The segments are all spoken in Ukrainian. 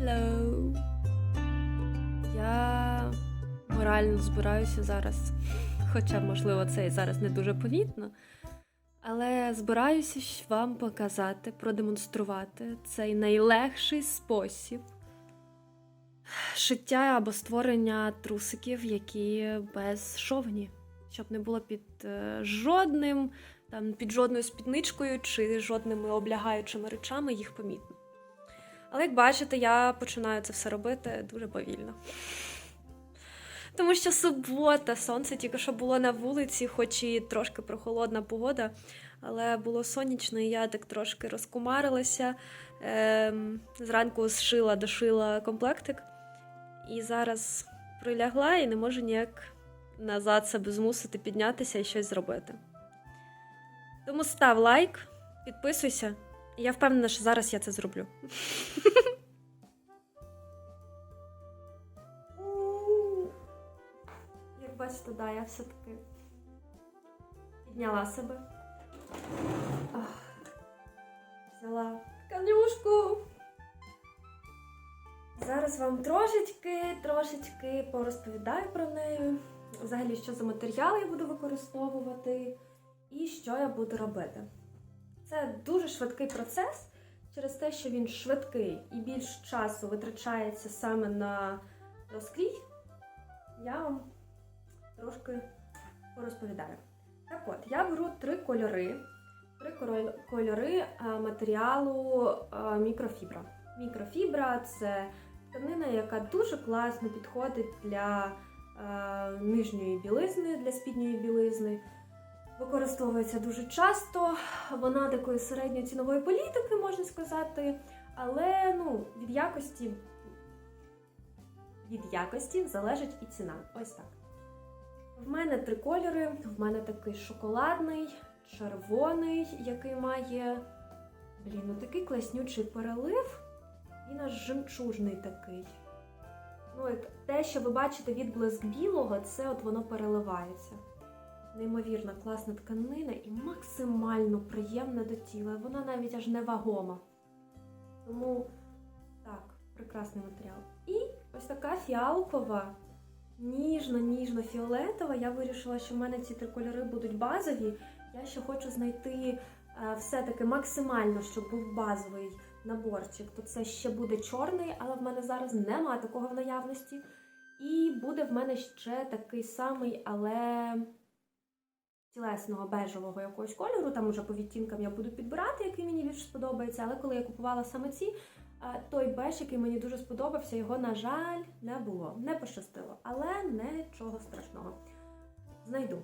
Hello. Я морально збираюся зараз. Хоча, можливо, це і зараз не дуже помітно. Але збираюся вам показати, продемонструвати цей найлегший спосіб шиття або створення трусиків, які безшовні, щоб не було під е, жодним, там, під жодною спідничкою чи жодними облягаючими речами їх помітно. Але як бачите, я починаю це все робити дуже повільно. Тому що субота, сонце тільки що було на вулиці, хоч і трошки прохолодна погода, але було сонячно, і я так трошки розкумарилася. Ем, зранку зшила, дошила комплектик, і зараз прилягла і не можу ніяк назад себе змусити піднятися і щось зробити. Тому став лайк, підписуйся, я впевнена, що зараз я це зроблю. Як бачите, да, я все-таки підняла себе. Ах, Взяла канюшку. Зараз вам трошечки, трошечки порозповідаю про неї. Взагалі, що за матеріал я буду використовувати і що я буду робити. Це дуже швидкий процес через те, що він швидкий і більш часу витрачається саме на розкрій. Я вам трошки порозповідаю. Так от, я беру три кольори, три кольори е, матеріалу е, мікрофібра. Мікрофібра це тканина, яка дуже класно підходить для е, нижньої білизни, для спідньої білизни. Використовується дуже часто. Вона такої середньої цінової політики, можна сказати, але ну, від якості від якості залежить і ціна. Ось так. В мене три кольори. В мене такий шоколадний, червоний, який має. Блін, ну такий класнючий перелив. Він аж жемчужний такий. Ну, те, що ви бачите відблиск білого, це от воно переливається. Неймовірно класна тканина і максимально приємна до тіла. Вона навіть аж невагома. Тому так, прекрасний матеріал. І ось така фіалкова, ніжно-ніжно-фіолетова. Я вирішила, що в мене ці три кольори будуть базові. Я ще хочу знайти е, все-таки максимально, щоб був базовий наборчик. То це ще буде чорний, але в мене зараз немає такого в наявності. І буде в мене ще такий самий, але тілесного бежевого якогось кольору. Там уже по відтінкам я буду підбирати, який мені більше сподобається. Але коли я купувала саме ці, той беж, який мені дуже сподобався, його, на жаль, не було. Не пощастило, але нічого страшного. Знайду.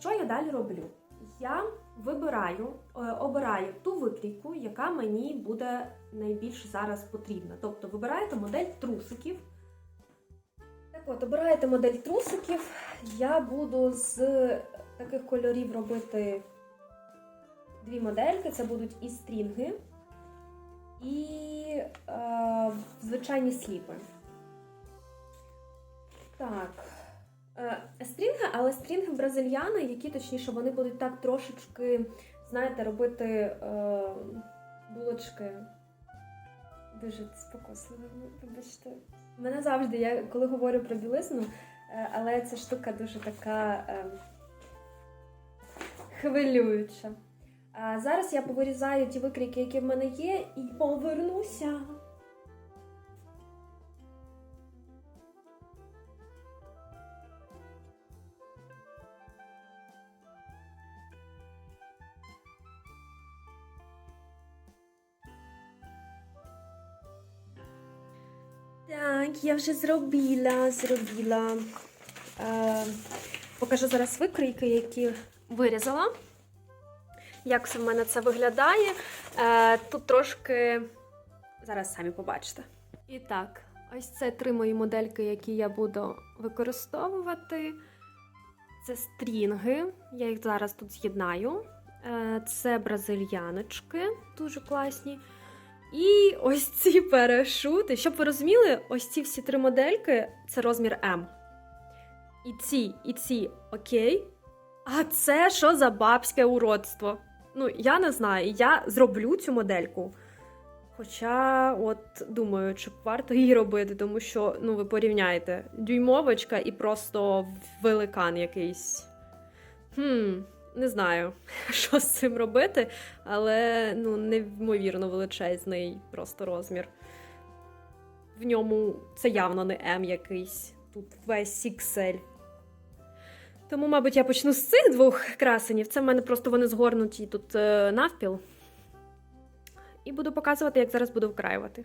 Що я далі роблю? Я вибираю, обираю ту викрійку, яка мені буде найбільш зараз потрібна. Тобто вибираєте модель трусиків. Так от, обираєте модель трусиків. Я буду з таких кольорів робити дві модельки. Це будуть і стрінги, і е, звичайні сліпи. Так. Е, Стрінги, але стрінги бразильяни, які точніше вони будуть так трошечки, знаєте, робити е, булочки. Дуже спокусливо, вибачте. Мене завжди, я коли говорю про білизну, е, але ця штука дуже така е, хвилююча. А зараз я повирізаю ті викрійки, які в мене є, і повернуся. Так, я вже зробила, зробила. Е, покажу зараз викрійки, які вирізала. Як в мене це виглядає. Е, тут трошки. Зараз самі побачите. І так, ось це три мої модельки, які я буду використовувати. Це стрінги. Я їх зараз тут з'єднаю. Е, це бразильяночки, дуже класні. І ось ці парашути. Щоб ви розуміли, ось ці всі три модельки це розмір М. І ці, і ці окей. А це що за бабське уродство? Ну, я не знаю, я зроблю цю модельку. Хоча, от думаю, чи варто її робити, тому що ну ви порівняєте дюймовочка і просто великан якийсь. Хм, не знаю, що з цим робити, але ну, неймовірно величезний просто розмір. В ньому це явно не М якийсь. Тут весь XL. Тому, мабуть, я почну з цих двох красенів. Це в мене просто вони згорнуті тут е, навпіл. І буду показувати, як зараз буду вкраювати.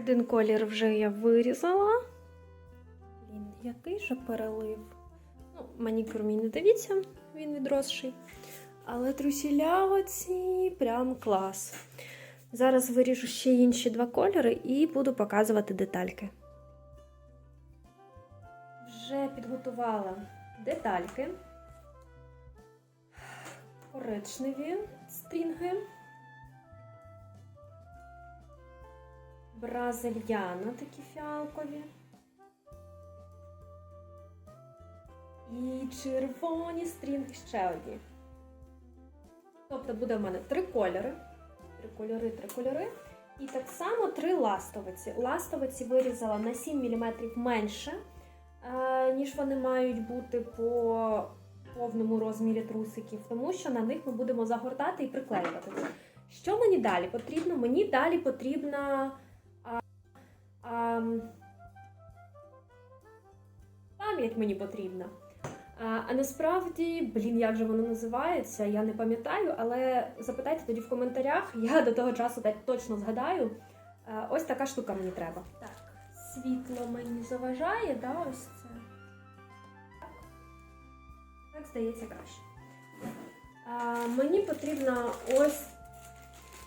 Один колір вже я вирізала. Блін, який же перелив. Ну, манікюр мій не дивіться, він відросший. Але трусіля оці прям клас. Зараз виріжу ще інші два кольори і буду показувати детальки. Вже підготувала детальки. Коричневі стрінги. Бразильяна такі фіалкові. І червоні стрінги ще одні. Тобто буде в мене три кольори. Три кольори, три кольори. І так само три ластовиці. Ластовиці вирізала на 7 мм менше, е, ніж вони мають бути по повному розмірі трусиків, тому що на них ми будемо загортати і приклеювати. Що мені далі потрібно? Мені далі потрібна а, пам'ять мені потрібна. А, а насправді, блін, як же воно називається, я не пам'ятаю, але запитайте тоді в коментарях, я до того часу точно згадаю. А, ось така штука мені треба. Так, світло мені заважає, да, ось це. Так, здається краще. А, мені потрібно ось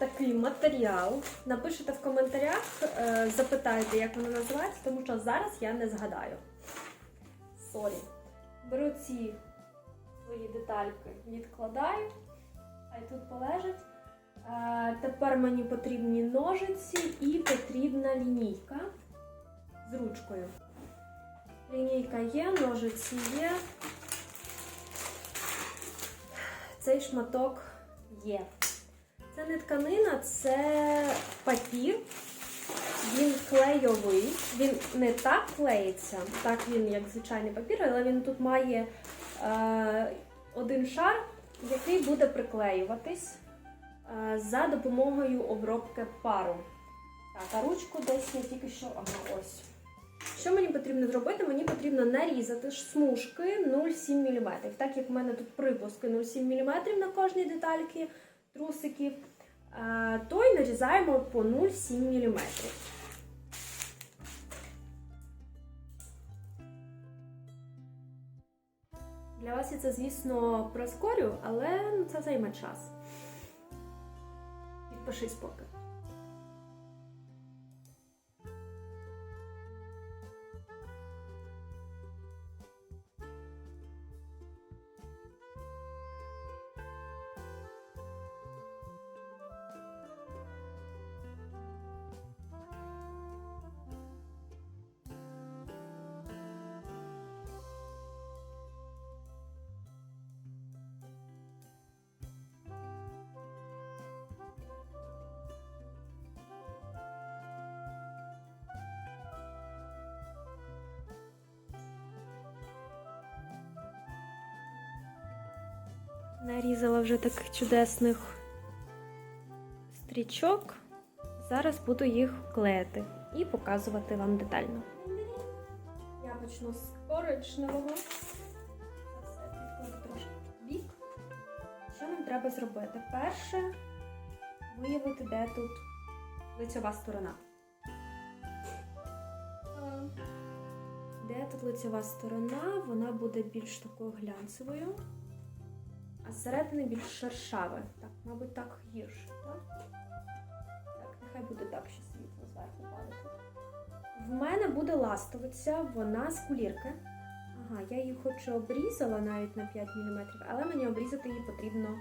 такий матеріал. Напишите в коментарях, е, запитайте, як воно називається, тому що зараз я не згадаю. Сорі. Беру ці свої детальки, відкладаю, хай тут полежать. Е, тепер мені потрібні ножиці і потрібна лінійка з ручкою. Лінійка є, ножиці є. Цей шматок є. Це не тканина, це папір. Він клейовий, він не так клеїться, так він як звичайний папір, але він тут має е, один шар, який буде приклеюватись е, за допомогою обробки пару. Так, а ручку десь я тільки що. Ага, ось. Що мені потрібно зробити? Мені потрібно нарізати смужки 0,7 мм. Так як в мене тут припуски 0,7 мм на кожній детальці трусиків, е, то й нарізаємо по 0,7 мм. Для вас я це, звісно, прискорю, але ну, це займе час. Підпишись поки. Нарізала вже таких чудесних стрічок. Зараз буду їх клеїти і показувати вам детально. Я почну з коричневого. Підкладу трошки бік. Що нам треба зробити? Перше виявити, де тут лицьова сторона. Е, Де тут лицьова сторона, вона буде більш такою глянцевою, а зсередини більш шершаве. Так, мабуть, так гірше, так? Так, нехай буде так, що світло зверху падає. В мене буде ластовиця, вона з кулірки. Ага, я її хоч обрізала навіть на 5 мм, але мені обрізати її потрібно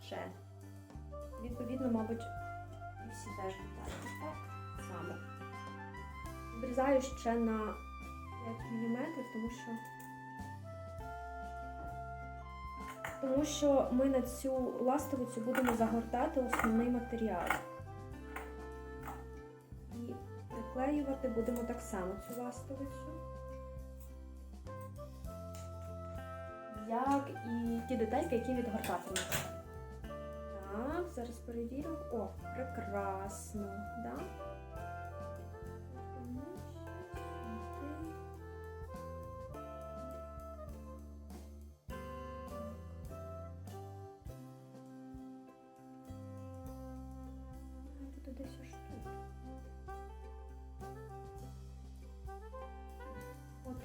ще. Відповідно, мабуть, і всі теж деталі. Так само. Обрізаю ще на 5 мм, тому що. Тому що ми на цю ластовицю будемо загортати основний матеріал. І приклеювати будемо так само цю ластовицю. Як і ті детальки, які відгортатимуться. Так, зараз перевіримо. О, прекрасно, да?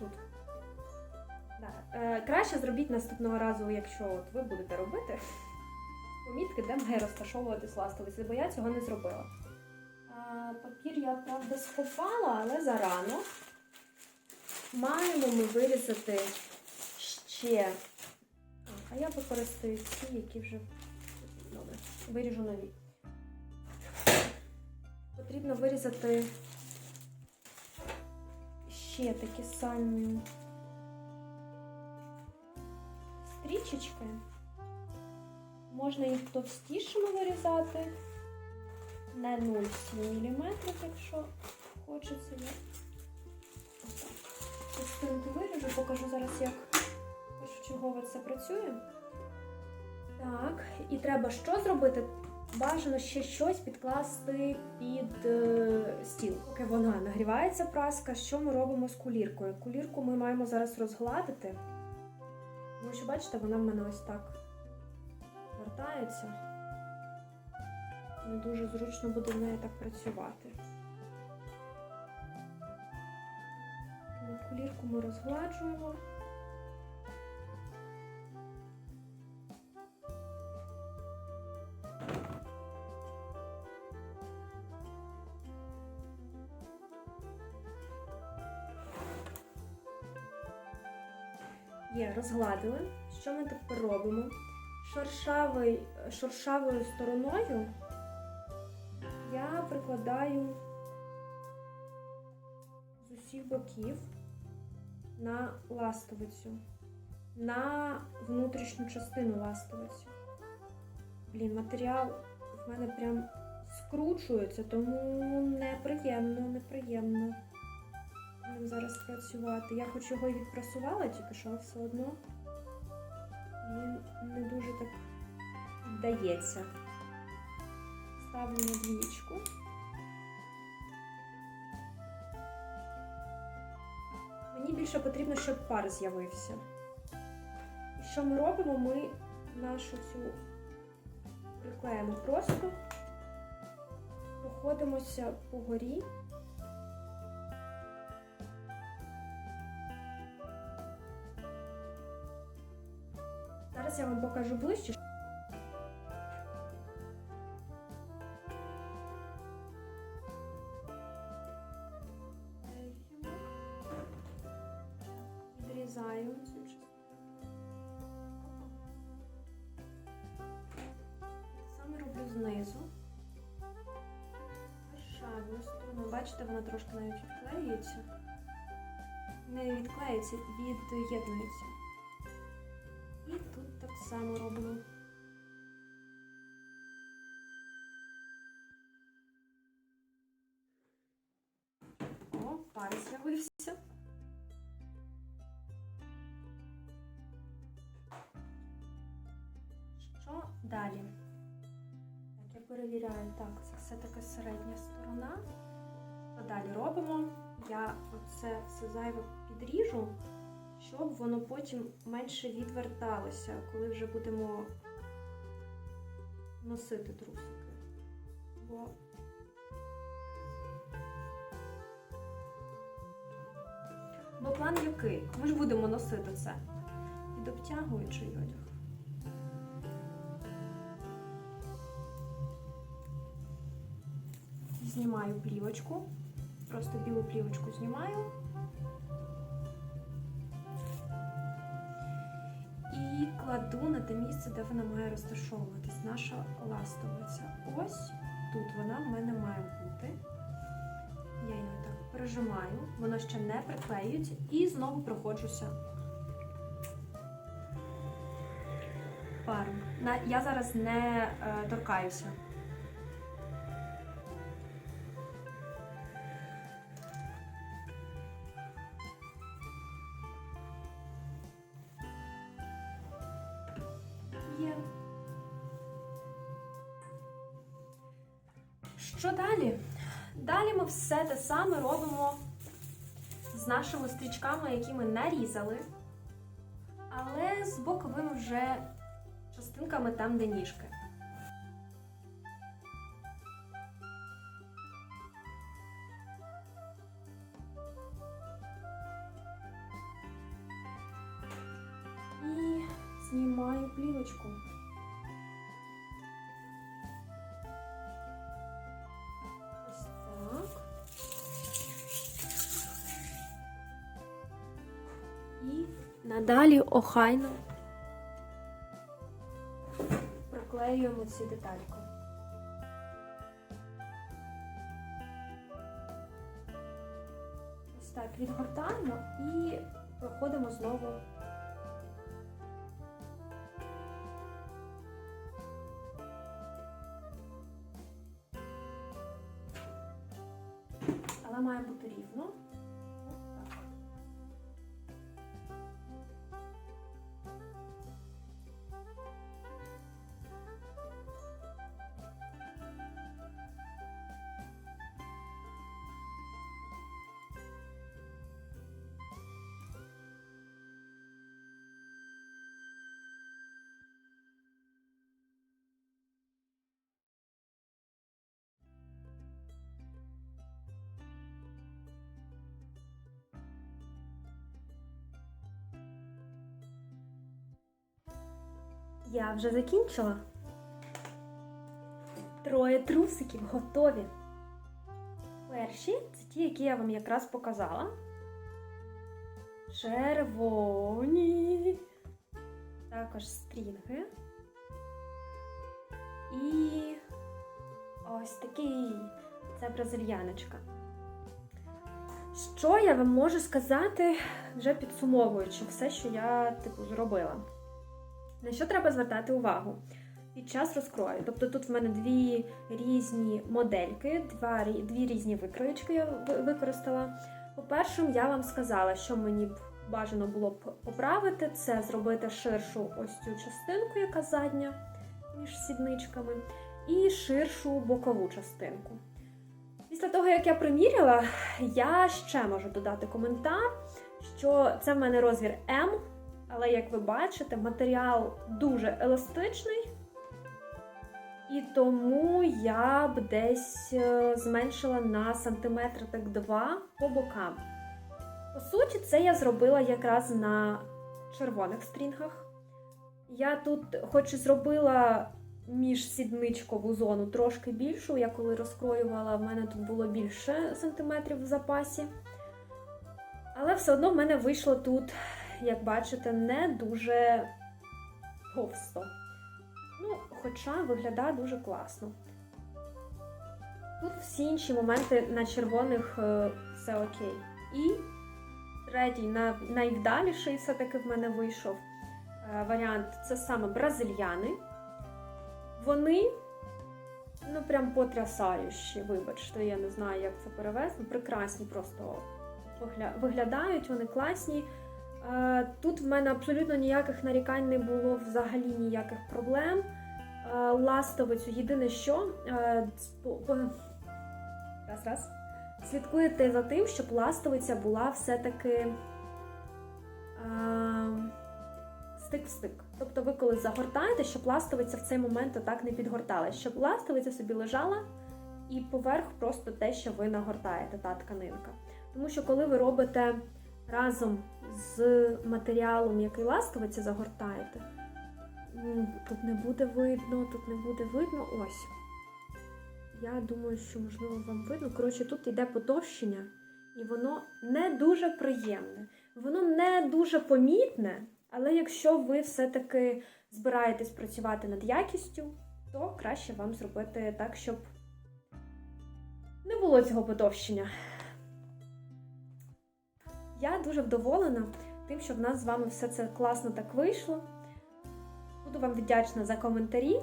Отут. Да. Е, краще зробіть наступного разу, якщо от ви будете робити, помітки, де має розташовуватись ластовиці, бо я цього не зробила. А, папір я, правда, схопала, але зарано. Маємо ми вирізати ще. А я використаю ці, які вже добре, виріжу нові. Потрібно вирізати ще такі самі стрічечки. Можна їх товстішими вирізати. Не 0,7 мм, якщо хочеться. Я. Частинку виріжу, покажу зараз, як першочергово це працює. Так, і треба що зробити? Бажано ще щось підкласти під е, стіл. Поки вона нагрівається праска, що ми робимо з куліркою? Кулірку ми маємо зараз розгладити. Тому що, бачите, вона в мене ось так вертається. Не дуже зручно буде в неї так працювати. Кулірку ми розгладжуємо. Є, розгладили. Що ми тепер робимо? Шершавий, шершавою стороною я прикладаю з усіх боків на ластовицю, на внутрішню частину ластовиці. Блін, матеріал в мене прям скручується, тому неприємно, неприємно ним зараз працювати. Я хоч його відпрасувала, тільки що все одно він не дуже так вдається. Ставлю на двічку. Мені більше потрібно, щоб пар з'явився. І що ми робимо? Ми нашу цю приклеїмо просто, проходимося по горі. Зараз я вам покажу ближче. Відрізаю цю частину. Саме роблю знизу. Бачите, вона трошки навіть відклеюється. Не відклеюється, від'єднується. Само робимо. О, пар з'явився. Що далі? Так, я перевіряю. Так, це все таки середня сторона. Що далі робимо? Я оце все зайве підріжу щоб воно потім менше відверталося, коли вже будемо носити трусики. Бо Бо план який? Ми ж будемо носити це. Під обтягуючий одяг. Знімаю плівочку. Просто білу плівочку знімаю. Кладу на те місце, де вона має розташовуватись. Наша ластовиця. Ось тут вона в мене має бути. Я її так прижимаю, воно ще не приклеюється і знову проходжуся. Паром. Я зараз не е, торкаюся. Все те саме робимо з нашими стрічками, які ми нарізали, але з боковими вже частинками там, де ніжки. Надалі охайно приклеюємо ці детальки. Ось так відгортаємо і проходимо знову. Але має бути рівно. Я вже закінчила. Троє трусиків готові. Перші це ті, які я вам якраз показала. Червоні. Також стрінги. І ось такий це бразильяночка. Що я вам можу сказати, вже підсумовуючи все, що я типу зробила? На що треба звертати увагу? Під час розкрою. Тобто тут в мене дві різні модельки, два, дві різні викроєчки я використала. По-перше, я вам сказала, що мені б бажано було б поправити, це зробити ширшу ось цю частинку, яка задня між сідничками, і ширшу бокову частинку. Після того, як я приміряла, я ще можу додати коментар, що це в мене розмір М, але як ви бачите, матеріал дуже еластичний, і тому я б десь е, зменшила на сантиметр так два по бокам. По суті, це я зробила якраз на червоних стрінгах. Я тут, хоч і зробила міжсідничкову зону трошки більшу, я коли розкроювала, в мене тут було більше сантиметрів в запасі. Але все одно в мене вийшло тут як бачите, не дуже товсто. Ну, хоча виглядає дуже класно. Тут всі інші моменти на червоних е, все окей. І третій, найвдаліший все-таки в мене вийшов е, варіант це саме бразильяни. Вони, ну прям потрясаючі, вибачте, я не знаю, як це перевести. Прекрасні просто виглядають, вони класні. Е, Тут в мене абсолютно ніяких нарікань не було, взагалі ніяких проблем. Е, Ластовицю, єдине що е, раз, раз. Слідкуєте за тим, щоб ластовиця була все-таки стик в стик. Тобто ви коли загортаєте, щоб ластовиця в цей момент отак не підгорталась, щоб ластовиця собі лежала і поверх просто те, що ви нагортаєте, та тканинка. Тому що коли ви робите разом з матеріалом, який ластовиця загортаєте, тут не буде видно, тут не буде видно. Ось. Я думаю, що можливо вам видно. Коротше, тут йде потовщення, і воно не дуже приємне. Воно не дуже помітне, але якщо ви все-таки збираєтесь працювати над якістю, то краще вам зробити так, щоб не було цього потовщення. Я дуже вдоволена тим, що в нас з вами все це класно так вийшло. Буду вам вдячна за коментарі.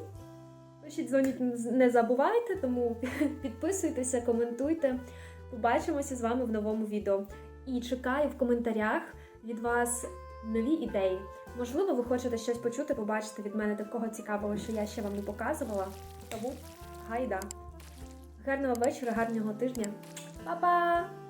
Пишіть, дзвоніть, не забувайте, тому підписуйтеся, коментуйте. Побачимося з вами в новому відео. І чекаю в коментарях від вас нові ідеї. Можливо, ви хочете щось почути, побачити від мене такого цікавого, що я ще вам не показувала. Тому гайда! Гарного вечора, гарного тижня. Па-па!